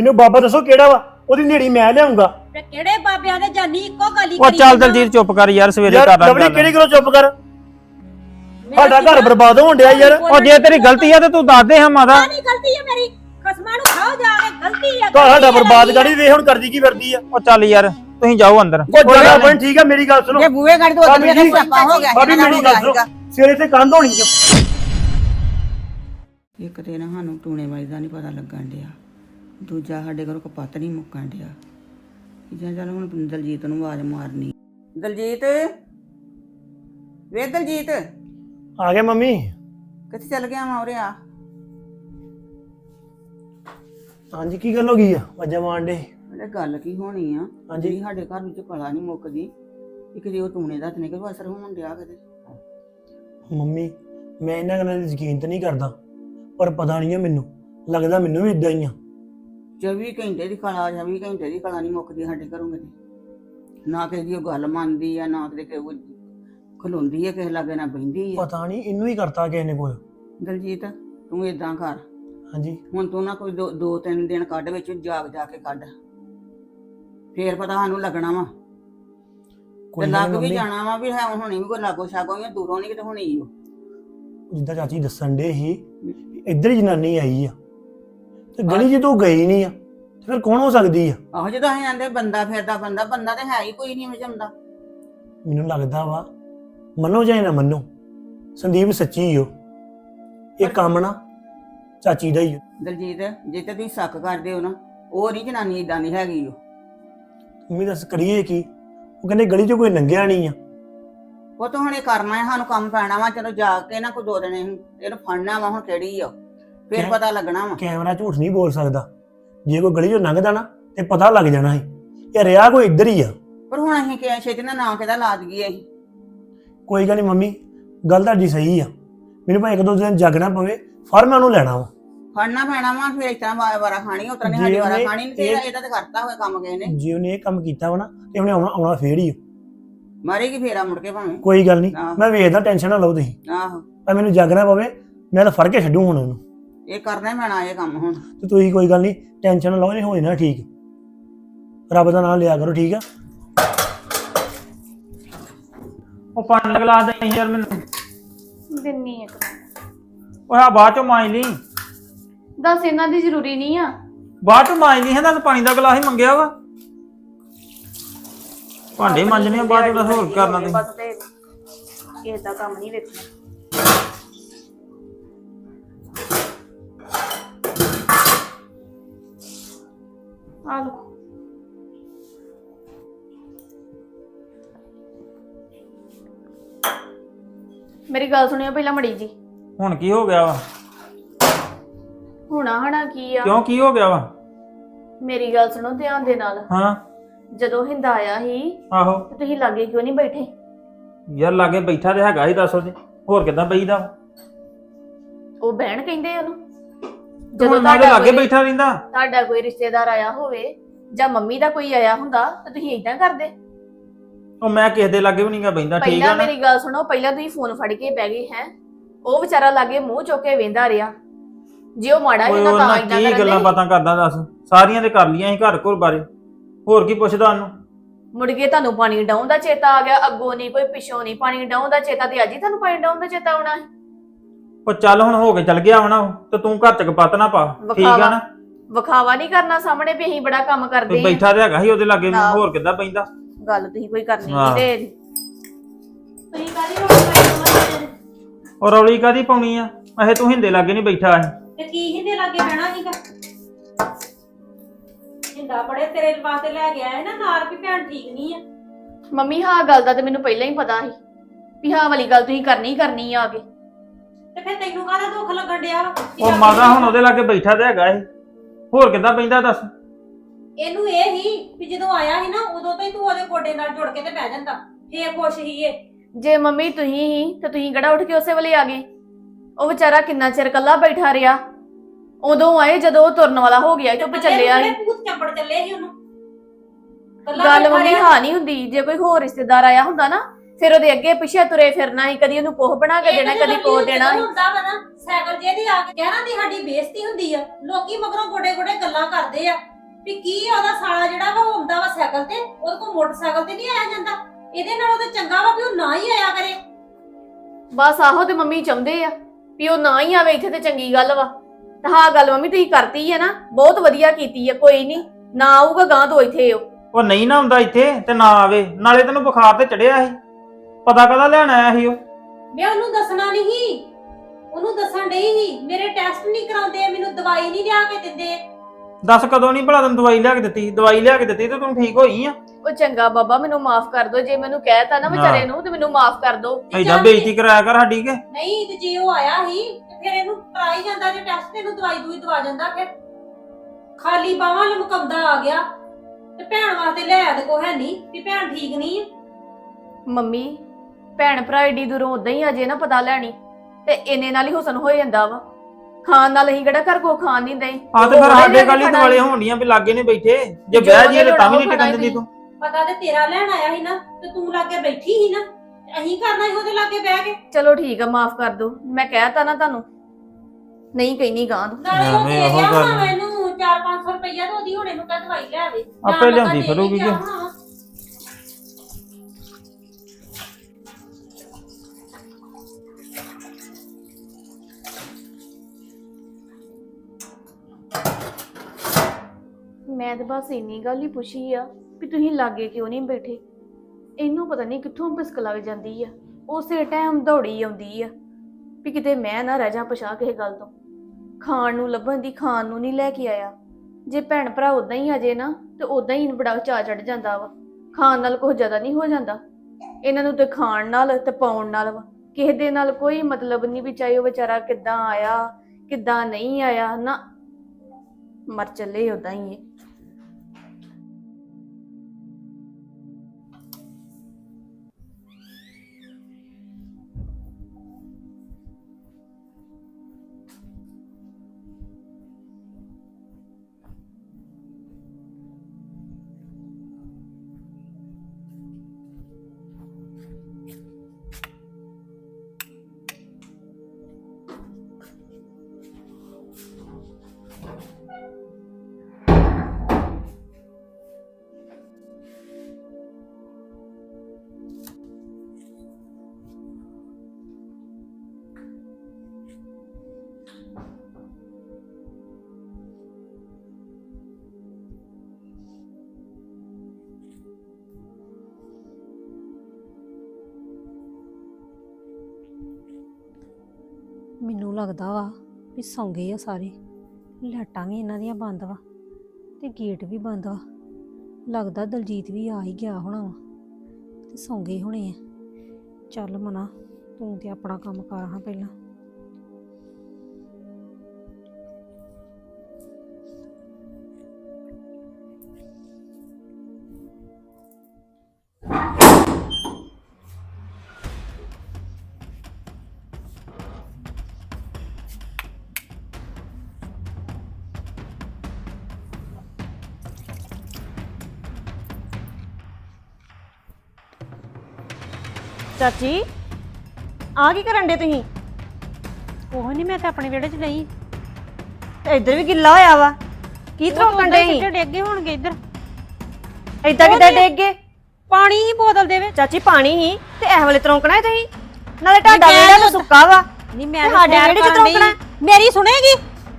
ਮੈਨੂੰ ਬਾਬਾ ਦੱਸੋ ਕਿਹੜਾ ਵਾ? ਉਹਦੀ ਨੇੜੀ ਮੈਂ ਲਿਆਉਂਗਾ। ਤੇ ਕਿਹੜੇ ਬਾਬਿਆਂ ਦੇ ਜਾਨੀ ਇੱਕੋ ਗੱਲ ਹੀ ਉਹ ਕਰੀ ਚੱਲ ਜਾਂਦਾ। ਦਲਜੀਤ ਚੁੱਪ ਕਰ ਯਾਰ ਸਵੇਰੇ ਯਾਰ ਕਰ ਲਾਂ ਲਵਲੀ ਕਿਹੜੀ ਗੱਲੋਂ ਚੁੱਪ ਕਰ? ਮੇਰਾ ਸਾਡਾ ਘਰ ਬਰਬਾਦ ਹੋਣ ਡਿਆ ਯਾਰ। ਉਹ ਜੇ ਤੇਰੀ ਗਲਤੀ ਆ ਤੇ ਤੂੰ ਦੱਸ ਦੇ ਹਾਂ ਮਾਤਾ। ਨਹੀਂ ਗਲਤੀ ਹੈ ਮੇਰੀ। ਖਸਮਾਂ ਨੂੰ ਖਾਓ ਜਾ ਕੇ ਗਲਤੀ ਹੈ ਘਰ ਸਾਡਾ ਬਰਬਾਦ। ਗੜੀ ਵੇ ਹੁਣ ਕਰਦੀ ਕੀ ਫਿਰਦੀ ਆ। ਉਹ ਚੱਲ ਯਾਰ ਤੁਸੀਂ ਜਾਓ ਅੰਦਰ। ਉਹ ਜਗਾ ਬਣ ਠੀਕ ਆ ਮੇਰੀ ਗੱਲ ਸੁਣੋ। ਜੇ ਬੂਹੇ ਗਾੜੀ ਤੋਂ ਭਾਬੀ ਜੀ, ਸਿਆਪਾ ਹੋ ਗਿਆ ਭਾਬੀ ਮੇਰੀ ਗੱਲ ਸੁਣੋ। ਸਵੇਰੇ ਤੇ ਕੰਧ ਹੋਣੀ ਆ। ਇੱਕ ਤੇ ਨਾ ਸਾਨੂੰ ਟੂਣੇ ਵਾਲੀ ਦਾ ਨਹੀਂ ਪਤਾ ਲੱਗਣ ਡਿਆ। ਦੂਜਾ ਸਾਡੇ ਘਰੋਂ ਕਪੱਤ ਨਹੀਂ ਮੁੱਕਣ ਡਿਆ। ਜਾਂ ਚੱਲ ਹੁਣ ਦਲਜੀਤ ਨੂੰ ਆਵਾਜ਼ ਮਾਰਨੀ। ਦਲਜੀਤ? ਵੇ ਦਲਜੀਤ। ਆ ਗਏ ਮੰਮੀ। ਕਿੱਥੇ ਚੱਲ ਗਿਆ ਮਾਂ ਉਰੇ ਆ? ਹਾਂਜੀ ਕੀ ਗੱਲ ਹੋ ਗਈ ਆ? ਵਜਾ ਮਾਰਦੇ ਇਹ ਗੱਲ ਕੀ ਹੋਣੀ ਆ? ਹਾਂਜੀ। ਜਿਹੜੀ ਸਾਡੇ ਘਰ ਵਿੱਚ ਕਲਾ ਨਹੀਂ ਮੁੱਕਦੀ ਇੱਕ ਜੇ ਉਹ ਟੂਣੇ ਦਾ ਤੇ ਨਿਕਲ ਅਸਰ ਹੋਣ ਡਿਆ ਕਦੇ ਮੰਮੀ ਮੈਂ ਇਹਨਾਂ ਗੱਲਾਂ ਤੇ ਯਕੀਨ ਤਾਂ ਨਹੀਂ ਕਰਦਾ ਪਰ ਪਤਾ ਨਹੀਂ ਆ ਮੈਨੂੰ ਲੱਗਦਾ ਮੈਨੂੰ ਵੀ ਇਦਾਂ ਹੀ ਆ। 24 ਘੰਟੇ ਦੀ ਕਲਾ 24 ਘੰਟੇ ਦੀ ਕਲਾ ਨਹੀਂ ਮੁੱਕਦੀ ਸਾਡੇ ਘਰੋਂ ਕਦੇ ਨਾ ਕਿਸੇ ਦੀ ਉਹ ਗੱਲ ਮੰਨਦੀ ਆ ਨਾ ਕਿਤੇ ਕੋਈ ਖਲੋਂਦੀ ਆ ਕਿਸੇ ਲਾਗੇ ਨਾ ਬਹਿੰਦੀ ਆ। ਪਤਾ ਨਹੀਂ ਇਹਨੂੰ ਹੀ ਕਰਤਾ ਕਿਸੇ ਨੇ ਕੋਈ। ਦਲਜੀਤ ਤੂੰ ਇਦਾਂ ਕਰ। ਹਾਂਜੀ। ਹੁਣ ਤੂੰ ਨਾ ਕੋਈ ਦੋ- ਦੋ ਤਿੰਨ ਦਿਨ ਕੱਢ ਵਿੱਚ ਜਾਗ ਜਾ ਕੇ ਕੱਢ। ਫੇਰ ਪਤਾ ਸਾਨੂੰ ਲੱਗਣਾ ਵਾ। ਤੇ ਕੋਈ ਲੱਗ ਵੀ ਜਾਣਾ ਵਾ ਵੀ ਹੈ ਹੁਣੀ ਵੀ ਕੋਈ ਲਾਗੋ ਛਾਗੋ ਜਾਂ ਦੂਰੋਂ ਨਹੀਂ ਕਿਤੇ ਹੁਣੀ ਓ। ਜਿੱਦਾਂ ਚਾਚੀ ਦੱਸਣ ਦੇ ਹੀ ਇੱਧਰ ਹੀ ਜਨਾਨੀ ਆਈ ਆ। ਤੇ ਗਲੀ ਜਦੋਂ ਗਈ ਨਹੀਂ ਆ ਤੇ ਫਿਰ ਕੌਣ ਹੋ ਸਕਦੀ ਆ? ਆਹੋ ਜਦੋਂ ਅਸੀਂ ਆਂਦੇ ਬੰਦਾ ਫਿਰਦਾ ਬੰਦਾ ਬੰਦਾ ਤੇ ਹੈ ਹੀ ਕੋਈ ਨਹੀਂ ਵਜਮਦਾ ਮੈਨੂੰ ਲੱਗਦਾ ਵਾ ਮੰਨੋ ਜਾਂ ਨਾ ਮੰਨੋ ਸੰਦੀਪ ਸੱਚੀ ਓ। ਇਹ ਕੰਮ ਨਾ ਚਾਚੀ ਦਾ ਹੀ ਓ। ਦਲਜੀਤ ਜੇ ਤੇ ਤੁਸੀਂ ਸ਼ੱਕ ਕਰਦੇ ਹੋ ਨਾ ਉਹ ਨਹੀਂ ਜਨਾਨੀ ਇਦਾਂ ਦੀ ਹੈਗੀ ਓ। ਮੰਮੀ ਦੱਸ ਕਰੀਏ ਕੀ? ਉਹ ਕਹਿੰਦੇ ਗਲੀ 'ਚ ਕੋਈ ਲੰਘਿਆ ਨਹੀਂ ਆ। ਉਹ ਤਾਂ ਹੁਣ ਇਹ ਕਰਨਾ ਹੈ ਸਾਨੂੰ ਕੰਮ ਪੈਣਾ ਵਾ ਚਲੋ ਜਾ ਕੇ ਨਾ ਕੋਈ ਦੋ ਦਿਨ ਇਹਨੂੰ ਇਹਨੂੰ ਫੜਨਾ ਵਾ ਹੁਣ ਕਿਹੜੀ ਆ। ਫੇਰ ਕਿਆ? ਪਤਾ ਲੱਗਣਾ ਵਾ। ਕੈਮਰਾ ਝੂਠ ਨਹੀਂ ਬੋਲ ਸਕਦਾ। ਜੇ ਕੋਈ ਗਲੀ 'ਚੋਂ ਲੰਘਦਾ ਨਾ ਤੇ ਪਤਾ ਲੱਗ ਜਾਣਾ ਸੀ। ਇਹ ਰਿਆ ਕੋਈ ਇੱਧਰ ਹੀ ਆ। ਪਰ ਹੁਣ ਅਸੀਂ ਕਿ ਛੇਤੀ ਨਾਲ ਨਾਂ ਕਿਹਦਾ ਲਾ ਦਈਏ ਅਸੀਂ। ਕੋਈ ਗੱਲ ਨਹੀਂ ਮੰਮੀ ਗੱਲ ਤੁਹਾਡੀ ਸਹੀ ਆ। ਮੈਨੂੰ ਭਾਵੇਂ ਇੱਕ ਦੋ ਦਿਨ ਜਾਗਣਾ ਪਵੇ ਫਰ ਮੈਂ ਉਹਨੂੰ ਲੈਣਾ ਵਾ। ਫੜਨਾ ਪੈਣਾ ਵਾ ਫਿਰ ਤਰ੍ਹਾਂ ਵਾਰ ਵਾਰਾ ਖਾਣੀ ਉਤਰਾ ਨਹੀਂ ਜੇ ਸਾਡੀ ਵਾਰਾ ਉਹਨੇ ਖਾਣੀ ਨਹੀਂ ਤੇ ਇਹ- ਇਹਦਾ ਤਾਂ ਕਰਤਾ ਹੋਇਆ ਕੰਮ ਗਏ ਨੇ। ਜੇ ਉਹਨੇ ਇਹ ਕੰਮ ਕੀਤਾ ਵਾ ਨਾ ਤੇ ਉਹਨੇ ਆਉਣਾ ਆਉਣਾ ਫੇਰ ਹੀ ਆ। ਮਾਰੇਗੀ ਫੇਰਾ ਮੁੜ ਕੇ ਭਾਵੇਂ। ਕੋਈ ਗੱਲ ਨਹੀਂ। ਮੈਂ ਵੇਖਦਾ ਟੈਨਸ਼ਨ ਨਾ ਲਓ ਤੁਸੀਂ। ਆਹੋ। ਪਰ ਮੈਨੂੰ ਜਾਗਣਾ ਪਵੇ ਮੈਂ ਤਾਂ ਫੜ ਕੇ ਛੱਡੂ ਹੁਣ ਉਹਨੂੰ। ਇਹ ਕਰਨਾ ਹੀ ਪੈਣਾ ਇਹ ਕੰਮ ਹੁਣ। ਤੇ ਤੁਸੀਂ ਕੋਈ ਗੱਲ ਨਹੀਂ ਟੈਨਸ਼ਨ ਨਾ ਲਓ ਇਹ ਹੋ ਜਾਣਾ ਠੀਕ। ਰੱਬ ਦਾ ਨਾਮ ਲਿਆ ਕਰੋ ਠੀਕ ਆ? ਉਹ ਪਾਣੀ ਦਾ ਗਲਾਸ ਦੇ ਯਾਰ ਮੈਨੂੰ। ਦਿੰਨੀ ਇੱਕ ਉਹ ਆ ਬਾਅਦ ਚੋਂ ਮਾਂਜ ਲਈ। ਦੱਸ ਇਹਨਾਂ ਦੀ ਜ਼ਰੂਰੀ ਨਹੀਂ ਆ। ਬਾਅਦ ਚੋਂ ਮਾਂਜ ਲਈ ਹੈ ਤਾਂ ਪਾਣੀ ਦਾ ਗਲਾਸ ਹੀ ਮੰਗਿਆ ਵਾ। ਭਾਂਡੇ ਮਾਂਜਣੇ ਆ ਬਾਅਦ ਚੋਂ ਦੱਸ ਹੋਰ ਕਰਨਾ ਬਸ ਤੇ ਦਾ ਕੰਮ ਨਹੀਂ ਵੇਖਣਾ। ਆ ਮੇਰੀ ਗੱਲ ਸੁਣਿਓ ਪਹਿਲਾਂ ਮੜੀ ਜੀ। ਹੁਣ ਕੀ ਹੋ ਗਿਆ ਵਾ? ਹੁਣਾ ਹਣਾ ਕੀ ਆ? ਕਿਉਂ ਕੀ ਹੋ ਗਿਆ ਵਾ? ਮੇਰੀ ਗੱਲ ਸੁਣੋ ਧਿਆਨ ਦੇ ਨਾਲ। ਹਾਂ। ਜਦੋਂ ਹਿੰਦਾ ਆਇਆ ਸੀ ਆਹੋ। ਤੇ ਤੁਸੀਂ ਲਾਗੇ ਕਿਉਂ ਨਹੀਂ ਬੈਠੇ? ਯਾਰ ਲਾਗੇ ਬੈਠਾ ਤੇ ਹੈਗਾ ਹੀ ਦੱਸ ਉਹਦੇ। ਹੋਰ ਕਿਦਾਂ ਬਈਦਾ ਉਹ ਬਹਿਣ ਕਹਿੰਦੇ ਉਹਨੂੰ। ਜਦੋਂ ਮੈਂ ਉਹਦੇ ਲਾਗੇ ਬੈਠਾ ਰਹਿੰਦਾ। ਤੁਹਾਡਾ ਕੋਈ ਰਿਸ਼ਤੇਦਾਰ ਆਇਆ ਹੋਵੇ ਜਾਂ ਮੰਮੀ ਦਾ ਕੋਈ ਆਇਆ ਹੁੰਦਾ ਤਾਂ ਤੁਸੀਂ ਇਦਾਂ ਕਰਦੇ। ਉਹ ਮੈਂ ਕਿਸੇ ਦੇ ਲਾਗੇ ਵੀ ਨਹੀਂਗਾ ਬੈਂਦਾ ਠੀਕ ਪਹਿਲਾਂ ਆ ਨਾ? ਮੇਰੀ ਗੱਲ ਸੁਣੋ ਪਹਿਲਾਂ ਤੁਸੀਂ ਫੋਨ ਫੜ ਕੇ ਬਹਿ ਗਏ ਹੈ। ਉਹ ਵਿਚਾਰਾ ਲਾਗੇ ਮੂੰਹ ਚੁੱਕ ਕੇ ਵੇਂਦਾ ਰਿਹਾ। ਜੇ ਉਹ ਮਾੜਾ ਓਏ ਹੀ ਨਾ ਤਾਂ ਉਹਨਾਂ ਇਦਾਂ ਕੀ ਗੱਲਾਂ ਕਰਦੇ ਬਾਤਾਂ ਕਰਦਾ ਦੱਸ? ਸਾਰੀਆਂ ਤੇ ਕਰ ਲੀਆਂ ਸੀ ਘਰ ਘਰ ਬਾਰੇ। ਹੋਰ ਕੀ ਪੁੱਛਦਾ ਉਹਨੂੰ? ਮੁੜ ਕੇ ਤੁਹਾਨੂੰ ਪਾਣੀ ਡਾਉਣ ਦਾ ਚੇਤਾ ਆ ਗਿਆ। ਅੱਗੋਂ ਨਹੀਂ ਕੋਈ ਪਿੱਛੋਂ ਨਹੀਂ ਪਾਣੀ ਡਾਉਣ ਦਾ ਚੇਤਾ ਤੇ ਅੱਜ ਹੀ ਤੁਹਾਨੂੰ ਪਾਣੀ ਡਾਉਣ ਦਾ ਚੇਤਾ ਆਉਣਾ ਹੈ ਉਹ ਚੱਲ ਹੁਣ ਹੋ ਕੇ ਚੱਲ ਗਿਆ ਹੋਣਾ ਉਹ, ਤੇ ਤੂੰ ਘਰ ਚ ਕਪੱਤ ਨਾ ਪਾ ਠੀਕ ਆ ਨਾ? ਵਿਖਾਵਾ ਨਹੀਂ ਕਰਨਾ ਸਾਹਮਣੇ ਵੀ ਅਸੀਂ ਬੜਾ ਕੰਮ ਤੇ ਕਰਦੇ ਹਾਂ ਬੈਠਾ ਤੇ ਹੈਗਾ ਸੀ ਉਹਦੇ ਲਾਗੇ। ਹੋਰ ਕਿੱਦਾਂ ਬੈਂਦਾ ਗੱਲ ਤੁਸੀਂ ਕੋਈ ਕਰਨੀ ਹਾਂ। ਨਹੀਂ ਤੇ। ਤੁਸੀਂ ਕਾਹਦੀ ਰੋਟੀ ਉਹ ਰੌਲੀ ਕਾਦੀ ਪਾਉਣੀ ਆ? ਅਹੇ ਤੂੰ ਹਿੰਦੇ ਲਾਗੇ ਨਹੀਂ ਬੈਠਾ ਇਹ ਤੇ ਕੀ ਹਿੰਦੇ ਲਾਗੇ ਬਹਿਣਾ ਸੀਗਾ? ਹਿੰਦਾ ਬੜੇ ਤੇਰੇ ਵਾਸਤੇ ਲੈ ਗਿਆ ਹੈ ਨਾ ਨਾਲ ਵੀ ਭੈਣ ਠੀਕ ਨਹੀਂ ਆ। ਮੰਮੀ ਹਾਂ ਗੱਲ ਦਾ ਤੇ ਮੈਨੂੰ ਪਹਿਲਾਂ ਹੀ ਪਤਾ ਸੀ ਵੀ ਹਾਂ ਵਾਲੀ ਗੱਲ ਤੁਸੀਂ ਕਰਨੀ ਹੀ ਕਰਨੀ ਆ ਆ ਕੇ ਤੇ ਫਿਰ ਤੈਨੂੰ ਕਾਹਦਾ ਦੁੱਖ ਲੱਗਣ ਡਿਆ ਵਾ? ਵੀ ਉਹ ਜਾ ਮਾਦਾ ਕੇ ਹੁਣ ਉਹਦੇ ਲਾਗੇ ਬੈਠਾ ਤੇ ਹੈਗਾ ਇਹ। ਹੋਰ ਕਿੱਦਾਂ ਬੈਂਦਾ ਦੱਸ? ਇਹਨੂੰ ਇਹ ਹੀ ਵੀ ਜਦੋਂ ਆਇਆ ਸੀ ਨਾ ਉਦੋਂ ਤੋਂ ਹੀ ਤੂੰ ਉਹਦੇ ਗੋਡੇ ਨਾਲ ਜੁੜ ਕੇ ਤੇ ਬਹਿ ਜਾਂਦਾ। ਫੇਰ ਖੁਸ਼ ਹੀ ਇਹ। ਜੇ ਮੰਮੀ ਤੁਸੀਂ ਹੀ ਤਾਂ ਤੁਸੀਂ ਕਿਹੜਾ ਉੱਠ ਕੇ ਉਸੇ ਵੇਲੇ ਆ ਗਏ? ਉਹ ਵਿਚਾਰਾ ਕਿੰਨਾ ਚਿਰ ਕੱਲਾ ਬੈਠਾ ਰਿਹਾ। ਉਦੋਂ ਆਏ ਜਦੋਂ ਉਹ ਤੁਰਨ ਵਾਲਾ ਹੋ ਗਿਆ ਚੁੱਪ ਚੱਲਿਆ ਸੀ। ਭੂਤ ਚੰਬੜ ਚੱਲੇ ਸੀ ਉਹਨੂੰ? ਕੱਲਾ ਗੱਲ ਬੈਠਾ ਮੰਮੀ ਰਿਹਾ। ਹਾਂ ਨਹੀਂ ਹੁੰਦੀ। ਜੇ ਕੋਈ ਹੋਰ ਰਿਸ਼ਤੇਦਾਰ ਆਇਆ ਹੁੰਦਾ ਨਾ ਫਿਰ ਉਹਦੇ ਅੱਗੇ ਪਿੱਛੇ ਤੁਰੇ ਫਿਰਨਾ ਸੀ ਕਦੀ ਉਹਨੂੰ ਕੋਹ ਬਣਾ ਕੇ ਦੇਣਾ ਤਾਂ ਕਦੀ ਕੋਹ ਦੇਣਾ ਸੀ। ਹੁੰਦਾ ਵਾ ਨਾ ਸਾਈਕਲ ਜੇ ਦੀ ਆ ਕੇ ਕਹਿਣਾ ਦੀ ਸਾਡੀ ਬੇਇੱਜ਼ਤੀ ਹੁੰਦੀ ਆ। ਲੋਕੀ ਮਗਰੋਂ ਗੋਡੇ ਗੋਡੇ ਗੱਲਾਂ ਕਰਦੇ ਆ ਵੀ ਕੀ ਉਹਦਾ ਸਾਲਾ ਜਿਹੜਾ ਵਾ ਉਹ ਆਉਂਦਾ ਵਾ ਸਾਈਕਲ ਤੇ ਉਹਦੇ ਕੋਲ ਮੋਟਰਸਾਈਕਲ ਤੇ ਨਹੀਂ ਆਇਆ ਜਾਂਦਾ। ਇਹਦੇ ਨਾਲ ਉਹਦਾ ਚੰਗਾ ਵਾ ਵੀ ਉਹ ਨਾ ਹੀ ਆਇਆ ਕਰੇ। ਬਸ ਆਹੋ ਤੇ ਮੰਮੀ ਚਾਹੁੰਦੇ ਆ ਵੀ ਉਹ ਨਾ ਹੀ ਆਵੇ ਇੱਥੇ ਤੇ ਚੰਗੀ ਗੱਲ ਵਾ। ਤੇ ਹਾਂ ਗੱਲ ਮੰਮੀ ਤੁਸੀਂ ਕਰਤੀ ਹੈ ਨਾ ਬਹੁਤ ਵਧੀਆ ਕੀਤੀ ਹੈ ਕੋਈ ਨਹੀਂ ਨਾ ਆਊਗਾ ਗਾਂ ਤੋਂ ਇੱਥੇ ਉਹ। ਉਹ ਨਹੀਂ ਨਾ ਹੁੰਦਾ ਇੱਥੇ ਤੇ ਨਾ ਆਵੇ ਨਾਲੇ ਤੈਨੂੰ ਬੁਖਾਰ ਤੇ ਚੜਿਆ ਸੀ। ਪਤਾ ਕਦਾ ਲੈਣ ਆਇਆ ਸੀ ਉਹ? ਮੈਂ ਉਹਨੂੰ ਦੱਸਣਾ ਨਹੀਂ ਉਹਨੂੰ ਦੱਸਣ ਡਈ ਸੀ ਮੇਰੇ ਟੈਸਟ ਨਹੀਂ ਕਰਾਉਂਦੇ ਮੈਨੂੰ ਦਵਾਈ ਨਹੀਂ ਲਿਆ ਕੇ ਦਿੰਦੇ। ਦੱਸ ਕਦੋਂ ਨਹੀਂ ਭਲਾ ਤੈਨੂੰ ਦਵਾਈ ਲਿਆ ਕੇ ਦਿੱਤੀ? ਦਵਾਈ ਲਿਆ ਕੇ ਦਿੱਤੀ ਤੇ ਤੂੰ ਠੀਕ ਹੋਈ ਆ? ਉਹ ਚੰਗਾ ਬਾਬਾ ਮੈਨੂੰ ਮਾਫ ਕਰ ਦਿਓ। ਜੇ ਮੈਨੂੰ ਕਹਿਤਾ ਨਾ ਵਿਚਾਰੇ ਨੂੰ ਤੇ ਮੈਨੂੰ ਮਾਫ ਕਰ ਦਿਓ। ਐਦਾਂ ਚੱਲ ਬੇਇੱਜ਼ਤੀ ਕਰਾਇਆ ਕਰ ਸਾਡੀ ਕੇ। ਨਹੀਂ ਤੇ ਜੇ ਉਹ ਆਇਆ ਸੀ ਤੇ ਫਿਰ ਇਹਨੂੰ ਕਰਾਈ ਜਾਂਦਾ ਜੇ ਟੈਸਟ ਤੇ ਇਹਨੂੰ ਦਵਾਈ ਦੂਈ ਦਵਾ ਜਾਂਦਾ ਫਿਰ। ਖਾਲੀ ਬਾਹਾਂ ਲਮਕਾਉਂਦਾ ਆ ਗਿਆ। ਤੇ ਭੈਣ ਵਾਸਤੇ ਲੈ ਆ ਤੇ ਕੋ ਹੈ ਨਹੀਂ ਵੀ ਭੈਣ ਠੀਕ ਨਹੀਂ ਆ। ਮੰਮੀ ਭੈਣ ਭਰਾ ਏਡੀ ਦੂਰੋਂ ਉਦਾਂ ਹੀ ਅਜੇ ਨਾ ਪਤਾ ਲੈਣੀ ਤੇ ਇੰਨੇ ਨਾਲ ਹੀ ਹੁਸਨ ਹੋ ਜਾਂਦਾ ਵਾ। ਖਾਣ ਨਾਲ ਅਸੀਂ ਕਿਹੜਾ ਘਰ ਕੋ ਖਾਣ ਨਹੀਂ ਦਈ। ਆ ਤੇ ਫਿਰ ਸਾਡੇ ਗੱਲ ਹੀ ਦਿਵਾਲੇ ਹੋਣੀਆਂ ਵੀ ਲਾਗੇ ਨਹੀਂ ਬੈਠੇ। ਜੇ ਬਹਿ ਜੀਏ ਤੇ ਵੀ ਨਹੀਂ ਟਿਕਣ ਦਿੰਦੀ ਤੂੰ। ਪਤਾ ਤੇ ਤੇਰਾ ਲੈਣ ਆਇਆ ਸੀ ਨਾ ਤੇ ਤੂੰ ਲਾਗੇ ਬੈਠੀ ਸੀ ਨਾ ਅਸੀਂ ਕਰਨਾ ਸੀ ਉਹਦੇ ਲਾਗੇ ਬਹਿ ਕੇ ਚਲੋ ਠੀਕ ਆ ਮਾਫ ਕਰ ਦਿਓ ਮੈਂ ਕਹਿਤਾ ਨਾ ਤੁਹਾਨੂੰ। ਨਹੀਂ ਕਹਿਨੀ ਗਾਂ ਤੋਂ। ਨਾਲੇ ਉਹ ਦੇ ਗਿਆ ਗੱਲ। ਹੁਣ ਇਹਨੂੰ 4-500 ਰੁਪਈਆ ਤੇ ਉਹਦੀ ਹੁਣ ਇਹਨੂੰ ਕਹ ਦਵਾਈ ਲੈ ਆਵੇ। ਆਪੇ ਲਿਆਉਂਦੀ ਫਿਰੂਗੀ ਕਿ। ਮੈਂ ਤਾਂ ਬਸ ਇੰਨੀ ਗੱਲ ਹੀ ਪੁੱਛੀ ਆ ਵੀ ਤੁਸੀਂ ਲਾਗੇ ਕਿਉਂ ਨਹੀਂ ਬੈਠੇ? ਇਹਨੂੰ ਪਤਾ ਨਹੀਂ ਕਿੱਥੋਂ ਪਿਸਕ ਲੱਗ ਜਾਂਦੀ ਆ, ਉਸੇ ਟਾਈਮ ਦੌੜੀ ਆਉਂਦੀ ਆ ਵੀ ਕਿਤੇ ਮੈਂ ਨਾ ਰਹਿ ਜਾ ਪਛਾ ਕਿਸੇ ਗੱਲ ਤੋਂ। ਖਾਣ ਨੂੰ ਲੱਭਣ ਦੀ, ਖਾਣ ਨੂੰ ਨਹੀਂ ਲੈ ਕੇ ਆਇਆ। ਜੇ ਭੈਣ ਭਰਾ ਉਦਾਂ ਹੀ ਅਜੇ ਨਾ, ਤੇ ਉਦਾਂ ਹੀ ਬੜਾ ਚਾਅ ਚੜ ਜਾਂਦਾ ਵਾ। ਖਾਣ ਨਾਲ ਕੁਝ ਜ਼ਿਆਦਾ ਨਹੀਂ ਹੋ ਜਾਂਦਾ। ਇਹਨਾਂ ਨੂੰ ਤੇ ਖਾਣ ਨਾਲ ਤੇ ਪਾਉਣ ਨਾਲ ਵਾ। ਕਿਸੇ ਦੇ ਨਾਲ ਕੋਈ ਮਤਲਬ ਨਹੀਂ ਵੀ ਚਾਹੇ ਉਹ ਵਿਚਾਰਾ ਕਿੱਦਾਂ ਆਇਆ, ਕਿੱਦਾਂ ਨਹੀਂ ਆਇਆ, ਨਾ। ਮਰ ਚੱਲੇ ਉਦਾਂ ਹੀ ਹੈ ਲੱਗਦਾ ਵਾ ਵੀ ਸੌਂ ਗਏ ਆ ਸਾਰੇ। ਲਾਈਟਾਂ ਵੀ ਇਹਨਾਂ ਦੀਆਂ ਬੰਦ ਵਾ ਤੇ ਗੇਟ ਵੀ ਬੰਦ ਵਾ। ਲੱਗਦਾ ਦਲਜੀਤ ਵੀ ਆ ਹੀ ਗਿਆ ਹੋਣਾ ਵਾ ਤੇ ਸੌਂ ਗਏ ਹੋਣੇ ਆ। ਚੱਲ ਮਨਾ, ਤੂੰ ਤੇ ਆਪਣਾ ਕੰਮ ਕਰ ਹਾਂ ਪਹਿਲਾਂ। ਚਾਚੀ। ਆ ਕੀ ਕਰਨ ਦੇ ਤੁਸੀਂ? ਉਹ ਨਹੀਂ ਮੈਂ ਤਾਂ ਆਪਣੇ ਵਿਹੜੇ 'ਚ ਲਈ। ਤੇ ਇੱਧਰ ਵੀ ਗਿੱਲਾ ਹੋਇਆ ਵਾ। ਕੀ ਤਰੋਕਣ ਦੇ ਸੀ? ਡੇਗੇ ਹੋਣਗੇ ਇੱਧਰ। ਏਦਾਂ ਕਿੱਦਾਂ ਡੇਗ ਗਏ? ਪਾਣੀ ਹੀ ਬੋਤਲ ਦੇ ਵਿੱਚ ਚਾਚੀ ਪਾਣੀ ਹੀ। ਤੇ ਇਹ ਵੇਲੇ ਤਰੋਕਣਾ ਹੈ ਤੁਸੀਂ? ਨਾਲੇ ਤੁਹਾਡਾ ਮੈਂ ਵਿਹੜਾ ਤਾਂ ਸੁੱਕਾ ਵਾ। ਨਹੀਂ ਤੇ ਸਾਡੇ ਵਿਹੜੇ 'ਚ ਤਰੋਕਣਾ ਮੇਰੀ ਸੁਣੇਗੀ?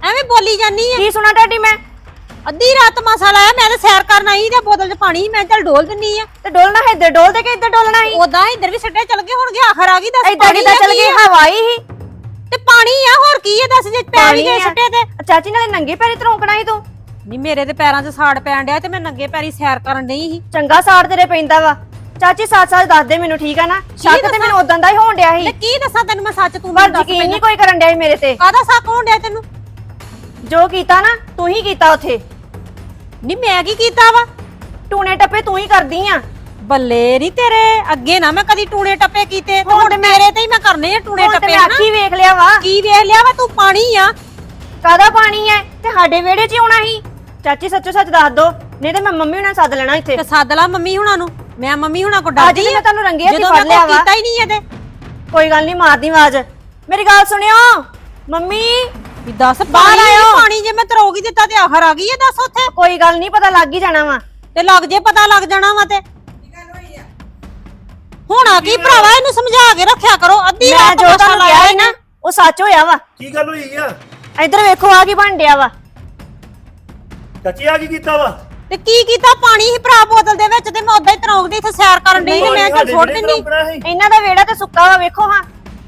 ਐਵੇਂ ਬੋਲੀ ਜਾਨੀ ਆ। ਕੀ ਸੁਣਾ ਤੁਹਾਡੀ ਮੈਂ? ਅੱਧੀ ਰਾਤ ਮਸਾ ਲਾਇਆ ਮੈਂ ਤਾਂ ਸੈਰ ਕਰਨ ਆਈ ਤੇ ਬੋਤਲ 'ਚ ਪਾਣੀ ਸੀ, ਮੈਂ ਚੱਲ ਡੋਲ ਦਿੰਨੀ ਆ। ਤੇ ਡੋਲਣਾ ਹੈ ਇੱਧਰ ਡੋਲ ਦੇ ਕੇ ਇੱਧਰ ਡੋਲਣਾ ਸੀ? ਉਦਾਂ ਇੱਧਰ ਵੀ ਸਿੱਟੇ ਚੱਲ ਗਏ ਹੋਣਗੇ ਆਖਰ ਆ ਗਈ ਦੱਸ ਏਦਾਂ ਪਾਣੀ ਕਿੱਦਾਂ ਆ ਚੱਲ ਕੀ ਗਈ ਆ? ਹਵਾ ਹੀ ਤੇ ਪਾਣੀ ਆ ਹੋਰ ਕੀ ਆ ਦੱਸ ਜੇ ਪੈ ਵੀ ਪਾਣੀ ਗਏ ਆ। ਸਿੱਟੇ ਤੇ। ਚਾਚੀ ਨਾਲੇ ਨੰਗੇ ਪੈਰੀ ਤਰੋਕਣਾ ਸੀ ਤੂੰ। ਨਹੀਂ ਮੇਰੇ ਤੇ ਪੈਰਾਂ 'ਚ ਸਾੜ ਪੈਣ ਡਿਆ ਤੇ ਮੈਂ ਨੰਗੇ ਪੈਰੀ ਸੈਰ ਕਰਨ ਡਈ ਸੀ। ਚੰਗਾ ਸਾੜ ਤੇਰੇ ਪੈਂਦਾ ਵਾ। ਚਾਚੀ ਸੱਚ ਸੱਚ ਦੱਸ ਦੇ ਮੈਨੂੰ ਠੀਕ ਆ ਨਾ? ਸ਼ੱਕ ਤੇ ਦੱਸਾਂ? ਮੈਨੂੰ ਉਦਾਂ ਦਾ ਹੀ ਹੋਣ ਡਿਆ ਤੇ ਸੀ ਕੀ ਦੱਸਾਂ ਤੈਨੂੰ ਮੈਂ ਸੱਚ ਤੂੰ ਪਰ ਮੈਨੂੰ ਦੱਸ ਯਕੀਨ ਨਹੀਂ ਕੋਈ ਕਰਨ ਡਿਆ ਸੀ ਮੇਰੇ ਤੇ। ਕਾਹਦਾ ਸੱਕ ਹੋਣ ਡਿਆ ਤੈਨੂੰ? ਜੋ ਕੀਤਾ ਨਾ ਤੂੰ ਹੀ ਕੀਤਾ ਉੱਥੇ। ਨਹੀਂ ਮੈਂ ਕੀ ਕੀਤਾ ਵਾ? ਟੂਣੇ ਟੱਪੇ ਤੂੰ ਹੀ ਕਰਦੀ ਆ। ਬੱਲੇ ਨਹੀਂ ਤੇਰੇ ਅੱਗੇ ਨਾ ਮੈਂ ਕਦੀ ਟੂਣੇ ਟੱਪੇ ਕੀਤੇ। ਤੇ ਹੁਣ ਮੇਰੇ ਤੇ ਹੀ ਮੈਂ ਕਰਨੇ ਆ ਟੂਣੇ ਹੁਣ ਤੇ ਟੱਪੇ ਮੈਂ ਹਨਾ? ਅੱਖੀ ਵੇਖ ਲਿਆ ਵਾ। ਕੀ ਵੇਖ ਲਿਆ ਵਾ? ਤੂੰ ਪਾਣੀ ਆ। ਕਾਦਾ ਪਾਣੀ ਹੈ ਤੇ ਸਾਡੇ ਵਿਹੜੇ 'ਚ ਹੀ ਆਉਣਾ ਸੀ। ਚਾਚੀ ਸੱਚੋ ਸੱਚ ਦੱਸ ਦੋ। ਨਹੀਂ ਤੇ ਮੈਂ ਮੰਮੀ ਹੁਣਾਂ ਸੱਦ ਲੈਣਾ ਇੱਥੇ। ਤੇ ਸੱਦ ਲਾ ਮੰਮੀ ਹੁਣਾਂ ਨੂੰ। ਮੈਂ ਮੰਮੀ ਹੁਣਾਂ ਕੋ ਅੱਜ ਡਰਦੀ ਮੈਂ ਤੁਹਾਨੂੰ ਰੰਗੇ ਹੱਥੀ ਜਦੋਂ ਫੜ ਮੈਂ ਲਿਆ ਵਾ। ਕੀਤਾ ਹੀ ਨਹੀਂ ਇਹਦੇ। ਕੋਈ ਗੱਲ ਨਹੀਂ ਮਾਰਦੀ ਆਵਾਜ਼। ਮੇਰੀ ਗੱਲ ਸੁਣਿਓ। ਮੰਮੀ ਵੀ ਦੱਸ ਬਾਹਰ ਆਇਓ। ਪਾਣੀ ਜੇ ਮੈਂ ਤਰੋਗੀ ਦਿੱਤਾ ਤੇ ਆਖਰ ਆ ਗਈ ਹੈ ਦੱਸ ਉੱਥੇ। ਕੋਈ ਗੱਲ ਨਹੀਂ ਪਤਾ ਲੱਗ ਹੀ ਜਾਣਾ ਵਾ। ਤੇ ਲੱਗ ਜੇ ਪਤਾ ਲੱਗ ਜਾਣਾ ਵਾ ਤੇ। ਹੁਣ ਆ ਕੀ ਭਰਾਵਾ ਇਹਨੂੰ ਸਮਝਾ ਕੇ ਰੱਖਿਆ ਕਰੋ। ਅੱਧੀ ਮੈਂ ਰਾਤ ਜੋ ਤੁਹਾਨੂੰ ਕਿਹਾ ਸੀ ਨਾ ਉਹ ਸੱਚ ਹੋਇਆ ਵਾ। ਕੀ ਗੱਲ ਹੋਈ ਆ? ਇੱਧਰ ਵੇਖੋ ਆ ਕੀ ਬਣ ਡਿਆ ਵਾ। ਚਾਚੀ ਆ ਕੀ ਕੀਤਾ ਵਾ? ਤੇ ਕੀ ਕੀਤਾ? ਪਾਣੀ ਹੀ ਭਰਾ ਬੋਤਲ ਦੇ ਵਿੱਚ ਤੇ ਮੈਂ ਉਦਾਂ ਹੀ ਤਰੋਂਗਦੀ ਇੱਥੇ ਸੈਰ ਕਰਨ ਡਈ ਤੇ ਮੈਂ ਸੁੱਟ ਜਿਹੜੇ ਦਿੰਨੀ। ਇਹਨਾਂ ਦਾ ਵੇੜਾ ਤੇ ਸੁੱਕਾ ਵਾ ਵੇਖੋ ਹਾਂ।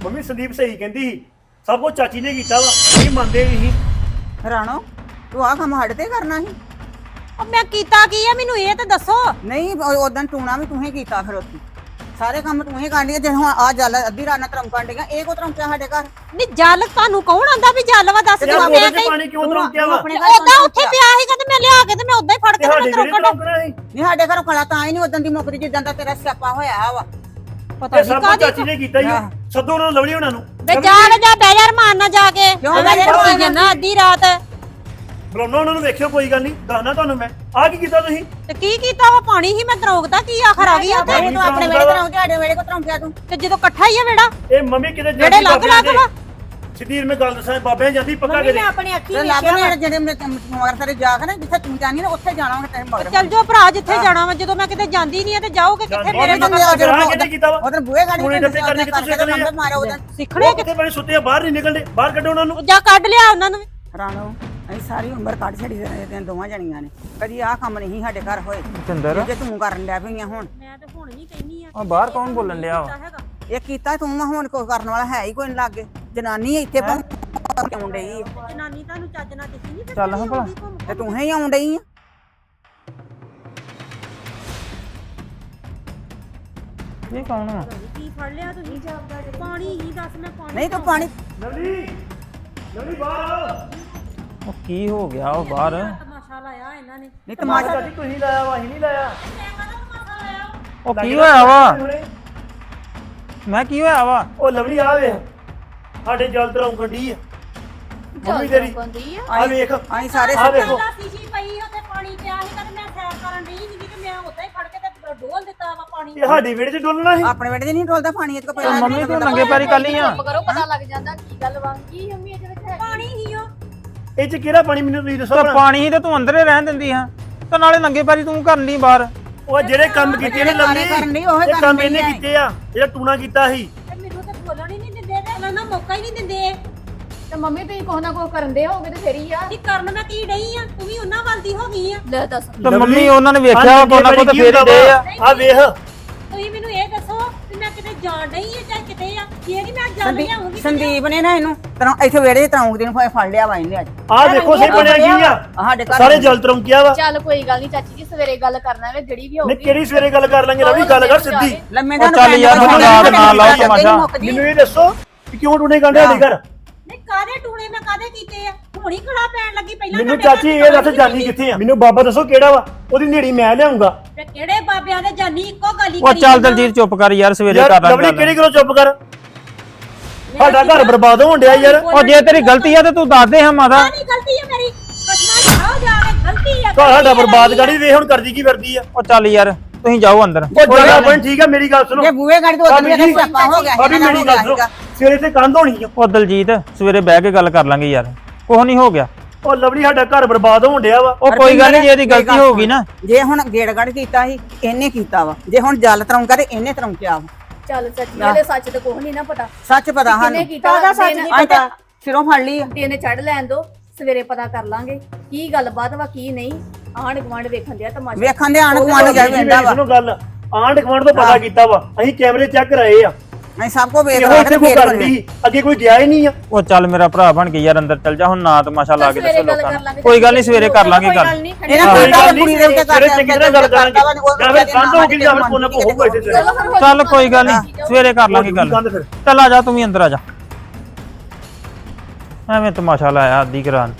ਮੰਮੀ ਸੰਦੀਪ ਸਹੀ ਕਹਿੰਦੀ ਸੀ। ਸਭ ਕੁਝ ਚਾਚੀ ਨੇ ਕੀਤਾ ਵਾ ਇਹ ਮੰਨਦੇ ਨਹੀਂ। ਸੀ ਰਾਣੋ ਤੂੰ ਆ ਕੰਮ ਸਾਡੇ ਤੇ ਕਰਨਾ ਸੀ? ਉਹ ਮੈਂ ਕੀਤਾ ਕੀ ਆ? ਮੈਨੂੰ ਇਹ ਤੇ ਦੱਸੋ। ਨਹੀਂ ਉਦੋਂ ਟੂਣਾ ਵੀ ਤੂੰ ਹੀ ਕੀਤਾ ਫਿਰ ਉੱਥੇ। ਸਾਰੇ ਕੰਮ ਤੂੰ ਹੀ ਕਰਨੀ ਜੇ ਹੁਣ ਆ ਜਲ ਅੱਧੀ ਰਾਤ ਨਾਲ ਤਰਮਕਣ ਡੇਗਾ ਇਹ ਕੋ ਤਰਮਕਿਆ ਸਾਡੇ ਘਰ? ਨਹੀਂ ਜਲ ਤੁਹਾਨੂੰ ਕੌਣ ਆਂਦਾ ਵੀ ਜਲ ਵਾ? ਦੱਸ ਤੇ ਮੈਂ ਕਹੀ ਪਾਣੀ ਕਿਉਂ ਵਾ? ਆਪਣੇ ਤੇ ਘਰ ਉਦਾਂ ਉੱਥੇ ਪਿਆ ਸੀਗਾ ਤੇ ਮੈਂ ਲਿਆ ਕੇ ਤੇ ਮੈਂ ਉਦਾਂ ਹੀ ਫੜ ਤੇ ਕੇ ਤੇ ਸਾਡੇ ਮੈਂ ਜਿਹੜੇ ਤਰੋਕਣਾ ਤਰੋਂਕਣਾ ਸੀ? ਨਹੀਂ ਸਾਡੇ ਘਰੋਂ ਕਲਾ ਤਾਂ ਹੀ ਨਹੀਂ ਉਦੋਂ ਦੀ ਮੁੱਕਦੀ ਜਿੱਦਾਂ ਦਾ ਤੇਰਾ ਸਿਆਪਾ ਹੋਇਆ ਵਾ। ਪਤਾ ਨਹੀਂ ਕਾਦੀ ਚਾਚੀ ਨੇ ਕੀਤਾ ਹੀ। ਸੱਦੋ ਉਹਨਾਂ ਨੂੰ ਲਵਲੀ ਉਹਨਾਂ ਨੂੰ। ਵੇ ਜਾ ਕੇ ਜਾ ਬਹਿ ਜਾ ਰਮਾਨ ਨਾ ਜਾ ਕੇ। ਕਿਉਂ ਬਹਿ ਜਾ ਰਮਾਨ ਜਾਂਦਾ ਅੱਧੀ ਰਾਤ। ਬੁਲਾਉਣਾ ਉਹਨਾਂ ਨੂੰ ਵੇਖਿਓ ਕੋਈ ਗੱਲ ਨਹੀਂ ਦੱਸਣਾ ਤੁਹਾਨੂੰ ਮੈਂ। ਆ ਕੀ ਕੀਤਾ ਤੁਸੀਂ? ਤੇ ਕੀ ਕੀਤਾ ਵਾ ਪਾਣੀ ਹੀ ਮੈਂ ਤਰੋਕਦਾ ਕੀ ਆਖਰ ਆ ਗਈ ਉੱਥੇ? ਤੂੰ ਆਪਣੇ ਵੇੜੇ ਤੇ ਰਹੂੰ ਸਾਡੇ ਵੇੜੇ ਕੋ ਤਰਮਕਿਆ ਤੂੰ। ਤੇ ਜਦੋਂ ਇਕੱਠਾ ਹੀ ਆ ਵੇੜਾ ਇਹ ਮੰਮੀ ਕਿਤੇ ਜਿਹੜੇ ਜਾਂਦੀ ਲੱਗ ਲੱਗ। ਵਾ। ਸਿੱਧੀ ਮੈਂ ਗੱਲ ਦੱਸਾਂ ਬਾਬਿਆਂ ਜਾਂਦੀ ਪੱਕਾ ਮੰਮੀ ਕਰੇ ਮੈਂ ਆਪਣੀ ਅੱਖੀ ਤੇ ਲੱਭ ਵੇਖਿਆ ਨੇ ਜਿਹੜੇ ਮੇਰੇ ਮਗਰ ਤੇਰੇ ਜਾ ਕੇ ਨਾ ਜਿੱਥੇ ਤੂੰ ਜਾਣੀ ਨਾ ਉੱਥੇ ਜਾਣਾ ਵਾ ਤੇਰੇ ਮਗਰ। ਚੱਲ ਜੋ ਭਰਾ ਜਿੱਥੇ ਜਾਣਾ ਵਾ ਜਦੋਂ ਮੈਂ ਕਿਤੇ ਜਾਂਦੀ ਨਹੀਂ ਆ ਤੇ ਜਾਓਗੇ ਕਿੱਥੇ? ਮੇਰੇ। ਨਾਲ ਆ ਵਾ? ਉਧਰ ਬੂਹੇ ਗਾੜੀ ਪੂਰੇ ਡੱਬੇ ਕਰਨੇ ਕਿੱਥੇ ਕਰਕੇ ਸਿੱਖਣੇ ਆ? ਲੰਬੇ ਮਾਰੇ ਉਧਰ ਸਿੱਖਣੇ ਕਿਤੇ ਬਣੇ ਸੁੱਤੇ ਆ ਬਾਹਰ ਨਹੀਂ ਨਿਕਲਦੇ ਬਾਹਰ ਕੱਢੋ ਉਹਨਾਂ ਨੂੰ। ਜਾ ਕੱਢ ਲਿਆ ਉਹਨਾਂ ਨੂੰ ਵੀ। ਰਾਣੋ ਅਸੀਂ ਸਾਰੀ ਉਮਰ ਕੱਢ ਛੜੀ ਤੇ ਦੋਵਾਂ ਜਣੀਆਂ ਨੇ। ਕਦੀ ਆਹ ਕੰਮ ਨਹੀਂ ਸਾਡੇ ਘਰ ਹੋਏ। ਜਿੰਦਰ ਜੇ ਤੂੰ ਕਰਨ ਲੱਗ ਪਈਆਂ ਹੁਣ। ਮੈਂ ਤੇ ਹੁਣ ਨਹੀਂ ਕਹਿੰਨੀ ਆ। ਆ ਬਾਹਰ ਕੌਣ ਬੋਲਣ ਵਾ? ਹੈਗਾ। ਇਹ ਕੀਤਾ ਤੂੰ ਮੈਂ ਹੁਣ ਕੋਈ ਕਰਨ ਵਾਲਾ ਹੈ ਹੀ ਕੋਈ ਨਹੀਂ ਲੱਗੇ। ਜਨਾਨੀ ਇੱਥੇ ਪਹੁੰਚ ਕਿਉਂ ਡਈ ਆ? ਜਨਾਨੀ ਤੁਹਾਨੂੰ ਚੱਜ ਨਾਲ ਦਿਖੀ ਨਹੀਂ ਚੱਲ ਹਾਂ ਭਲਾ। ਤੇ ਤੂੰ ਹੀ ਆਉਣ ਡਈ ਆ। ਇਹ ਕੌਣ ਵਾ ਕੀ ਫੜ ਲਿਆ ਤੁਸੀਂ। ਪਾਣੀ ਹੀ ਦੱਸ ਮੈਂ ਪਾਣੀ ਨਹੀਂ ਤੂੰ ਪਾਣੀ ਲਵਲੀ ਲਵਲੀ ਬਾਹਰ ਆਓ ਉਹ ਕੀ ਹੋ ਗਿਆ ਉਹ ਬਾਹਰ? ਤਮਾਸ਼ਾ ਲਾਇਆ ਇਹਨਾਂ ਨੇ। ਨਹੀਂ ਤਮਾਸ਼ਾ ਚਾਚੀ ਤੁਸੀਂ ਲਾਇਆ ਵਾ ਅਸੀਂ ਨਹੀਂ ਲਾਇਆ। ਉਹ ਕੀ ਹੋਇਆ ਵਾ? ਮੈਂ ਕੀ ਹੋਇਆ ਵਾ? ਉਹ ਲਵਲੀ ਆ ਵੇ ਸਾਡੇ ਜਲ ਤਰਾਉ ਗੱਡੀ ਆ। ਮੰਮੀ ਤੇਰੀ ਆ। ਵੇਖ ਅਸੀਂ ਸਾਰੇ ਆ। ਵੇਖੋ। ਪਈ ਪਾਣੀ ਪਿਆ ਸੀ ਕਦੇ ਮੈਂ ਸੈਰ ਕਰਨ ਨਹੀਂ ਸੀ ਤੇ ਮੈਂ ਉੱਥੇ ਹੀ ਫੜ ਕੇ ਤੇ ਡੋਲ ਦਿੱਤਾ ਵਾ ਪਾਣੀ ਇਹ ਸਾਡੀ ਵਿਹੜੇ 'ਚ ਡੋਲਣਾ ਸੀ। ਆਪਣੇ ਵੇੜੇ 'ਚ ਨਹੀਂ ਢੋਲਦਾ ਪਾਣੀ ਇਹ ਤੋਂ ਪਹਿਲਾਂ ਮੰਮੀ ਤੂੰ ਨੰਗੇ ਪੈਰੀ ਕੱਲੀ ਆ। ਕਰੋ ਪਤਾ ਲੱਗ ਜਾਂਦਾ ਕੀ ਗੱਲ ਵਾ। ਕੀ ਮੰਮੀ ਇਹਦੇ ਵਿੱਚ ਹੈ ਪਾਣੀ ਹੀ ਉਹ ਇਹ 'ਚ ਕਿਹੜਾ ਪਾਣੀ ਮੈਨੂੰ ਤੁਸੀਂ ਦੱਸੋ ਤੇ ਭਲਾ? ਪਾਣੀ ਹੀ ਤੇ ਤੂੰ ਅੰਦਰ ਰਹਿਣ ਦਿੰਦੀ ਹਾਂ ਤੇ ਨਾਲੇ ਨੰਗੇ ਪੈਰੀ ਤੂੰ ਕਰਨ ਲਈ ਬਾਹਰ। ਉਹ ਜਿਹੜੇ ਕੰਮ ਕੀਤੇ ਨੇ ਲਵਲੀ ਕਰਨ ਡਈ, ਉਹੀ ਇਹ ਕੰਮ ਡਈ ਇਹਨੇ ਆ। ਕੀਤੇ ਆ ਜਿਹੜਾ ਟੂਣਾ ਕੀਤਾ ਸੀ। ਮੌਕਾ ਹੀ ਨਹੀਂ ਦਿੰਦੇ ਤੇ ਮੰਮੀ ਤੁਸੀਂ ਕੋਹ ਨਾ ਕੋਹ ਕਰਨ ਦੇ ਹੋਗੇ ਤੇ ਫੇਰ ਹੀ ਆ। ਕੀ ਕਰਨ ਮੈਂ ਕੀ ਡਈ ਆ? ਤੂੰ ਵੀ ਉਹਨਾਂ ਵੱਲ ਦੀ ਹੋ ਗਈ ਆ। ਲੈ ਦੱਸ। ਤੇ ਮੰਮੀ ਉਹਨਾਂ ਨੇ ਵੇਖਿਆ ਕੋਨਾ ਕੋ ਤੇ ਫੇਰ ਹੀ ਦੇ ਆ। ਆ ਵੇਖ। ਤੁਸੀਂ ਮੈਨੂੰ ਇਹ ਦੱਸੋ ਕਿ ਮੈਂ ਕਿਤੇ ਜਾਣ ਡਈ ਆ ਜਾਂ ਕਿਤੇ ਆ? ਇਹ ਨਹੀਂ ਮੈਂ ਜਾਣ ਲਿਆਉਂਗੀ ਸੰਦੀਪ ਨੇ ਨਾ ਇਹਨੂੰ ਤਰਾਂ ਇੱਥੇ ਵੇੜੇ 'ਚ ਤਰਾਉਂਗ ਦੀ ਨੂੰ ਫੜ ਲਿਆ ਵਾ ਇਹਨੇ ਅੱਜ। ਆ ਦੇਖੋ ਸੇ ਬਣਿਆ ਕੀ ਆ? ਸਾਡੇ ਘਰ ਸਾਰੇ ਜਲ ਤਰੰਕਿਆ ਵਾ। ਚੱਲ ਕੋਈ ਗੱਲ ਨਹੀਂ ਚਾਚੀ ਜੀ ਸਵੇਰੇ ਗੱਲ ਕਰਨਾ ਵੇ ਜਿਹੜੀ ਵੀ ਹੋਊਗੀ। ਕਿਹੜੀ ਸਵੇਰੇ ਗੱਲ ਕਰ ਲਾਂਗੇ? ਰਵੀ ਗੱਲ ਕਰ ਸਿੱਧੀ। ਲੰਮੇ ਚੱਲ ਯਾਰ, ਰਾਤ ਨਾ ਲਾਓ ਤਮਾਸ਼ਾ। ਮੈਨੂੰ ਇਹ ਦੱਸੋ ਕਿ ਕਿਉਂ ਟੂਣੇ ਕਾਂਡੇ ਸਾਡੇ ਘਰ? ਨਹੀਂ ਕਾਦੇ ਟੂਣੇ ਮੈਂ ਕਾਦੇ ਕੀਤੇ ਆ? ਹੁਣੀ ਕੜਾ ਪੈਣ ਲੱਗੀ ਪਹਿਲਾਂ ਮੈਨੂੰ ਚਾਚੀ ਇਹ ਦੱਸ ਜਾਨੀ ਕਿੱਥੇ ਆ? ਮੈਨੂੰ ਬਾਬਾ ਦੱਸੋ ਕਿਹੜਾ ਵਾ? ਉਹਦੀ ਨੇੜੀ ਮੈਂ ਲਿਆਉਂਗਾ। ਤੇ ਕਿਹੜੇ ਬਾਬਿਆਂ ਦੇ ਜਾਨੀ ਇੱਕੋ ਗੱਲ ਹੀ ਉਹ ਕਰੀ ਚੱਲ ਜਾਂਦਾ। ਦਲਜੀਤ ਚੁੱਪ ਕਰ ਯਾਰ ਸਵੇਰੇ ਯਾਰ ਕਰ ਲਵਲੀ। ਕਿਹੜੀ ਗੱਲੋਂ ਚੁੱਪ ਕਰ? ਸਾਡਾ ਘਰ ਬਰਬਾਦ ਹੋਣ ਡਿਆ ਯਾਰ। ਉਹ ਜੇ ਤੇਰੀ ਗਲਤੀ ਆ ਤੇ ਤੂੰ ਦੱਸ ਦੇ ਹਾਂ ਮਾਤਾ। ਆਹ ਨਹੀਂ ਗਲਤੀ ਹੈ ਮੇਰੀ। ਕਸਮਾਂ ਖਾਓ ਜਾ ਕੇ ਗਲਤੀ ਹੈ ਘਰ ਸਾਡਾ ਬਰਬਾਦ। ਗਾੜੀ ਵੇ ਹੁਣ ਕਰਦੀ ਕੀ ਫਿਰਦੀ ਆ। ਉਹ ਚੱਲ ਯਾਰ। ਤੁਸੀਂ ਜਾਓ ਅੰਦਰ। ਉਹ ਜਗਾ ਬਣ ਠੀਕ ਆ ਮੇਰੀ ਗੱਲ ਸੁਣੋ। ਜੇ ਬੂਹੇ ਗਾੜੀ ਤੋਂ ਉਦੋਂ ਜੀ, ਸਿਆਪਾ ਹੋ ਗਿਆ ਭਾਬੀ ਮੇਰੀ ਗੱਲ ਸੁਣੋ। ਸਵੇਰੇ ਤੇ ਕੰਧ ਹੋਣੀ ਆ। ਉਹ ਦਲਜੀਤ ਸਵੇਰੇ ਬਹਿ ਕੇ ਗੱਲ ਕਰ ਲਾਂਗੇ ਯਾਰ। ਕੁਛ ਨਹੀਂ ਹੋ ਗਿਆ। ਉਹ ਲਵਲੀ ਸਾਡਾ ਘਰ ਬਰਬਾਦ ਹੋਣ ਡਿਆ ਵਾ। ਉਹ ਕੋਈ ਗੱਲ ਨਹੀਂ ਜੇ ਇਹਦੀ ਗਲਤੀ ਹੋਊਗੀ ਨਾ। ਜੇ ਹੁਣ ਗੇੜਗੜ ਕੀਤਾ ਸੀ ਇਹਨੇ ਕੀਤਾ ਵਾ। ਜੇ ਹੁਣ ਜਲ ਤਰੌਂਕਾ ਤੇ ਇਹਨੇ ਤਰੌਂਕਿਆ ਵਾ। ਚੱਲ ਚਾਚੀ ਇਹਦੇ ਸੱਚ ਤੇ ਕੋਹ ਨਹੀਂ ਨਾ ਪਤਾ। ਸੱਚ ਪਤਾ ਕਿਹਨੇ ਸਾਨੂੰ। ਕੀਤਾ ਉਹਦਾ ਸੱਚ ਨਹੀਂ ਅੱਜ ਤਾਂ ਸਿਰੋਂ ਫੜ ਲਈ ਦਿਨ ਚੜ ਲੈਣ ਦੋ ਸਵੇਰੇ ਪਤਾ ਕਰ ਲਾਂਗੇ। ਕੀ ਗੱਲਬਾਤ ਵਾ ਕੀ ਨਹੀਂ। ਆਂਢ ਗੁਆਂਢ ਵੇਖਣ ਦਿਆ ਤਮਾਸ਼ਾ। ਵੇਖਣ ਦੇ ਆਣ ਗੁਆਂਢ ਜਾ ਭਾਬੀ ਜੀ, ਵੇਂਦਾ ਮੇਰੀ ਵਾ। ਸੁਣੋ ਗੱਲ ਆਂਢ ਗੁਆਂਢ ਤੋਂ ਪਤਾ ਕੀਤਾ ਵਾ ਅਸੀਂ ਕੈਮਰੇ ਚੈੱਕ ਕਰਾਏ ਆ। ਅਸੀਂ ਸਭ ਕੋ ਵੇਖ ਇਹੋ ਰਹੇ ਇੱਥੇ ਕੋਈ ਕਰਦੀ ਅੱਗੇ ਕੋਈ ਗਿਆ ਹੀ ਨਹੀਂ ਆ। ਉਹ ਚੱਲ ਮੇਰਾ ਭਰਾ ਬਣ ਕੇ ਯਾਰ ਅੰਦਰ ਚੱਲ ਜਾ ਹੁਣ ਨਾ ਤਮਾਸ਼ਾ ਲਾ ਕੇ ਸਵੇਰੇ ਦੱਸੋ ਗੱਲ ਲੋਕਾਂ ਕਰ ਨੂੰ। ਲਾਂਗੇ ਕੋਈ ਗੱਲ ਨਹੀਂ ਸਵੇਰੇ ਕਰ ਲਾਂਗੇ ਗੱਲ। ਨਹੀਂ ਇਹਨਾਂ ਕੋਈ ਕੋਈ ਗੱਲ ਕੁੜੀ ਦੇ ਉੱਤੇ ਸਵੇਰੇ ਚੰਗੀ ਤਰ੍ਹਾਂ ਗੱਲ ਕਰਾਂਗੇ। ਜਾਂ ਫਿਰ ਕੰਧ ਹੋ ਕੇ ਜਾਂ ਫਿਰ ਕੋਨਾ ਕੋ ਹੋਊਗਾ ਇੱਥੇ ਤੇਰੇ। ਚਲੋ ਕੋਈ ਗੱਲ ਨਹੀਂ ਸਵੇਰੇ ਕਰ ਲਾਂਗੇ ਗੱਲ। ਚੱਲ ਆ ਜਾ ਤੂੰ ਵੀ ਅੰਦਰ ਆ ਜਾ। ਐਵੇਂ ਤਮਾਸ਼ਾ ਲਾਇਆ ਅੱਧੀ ਕਰਾਨ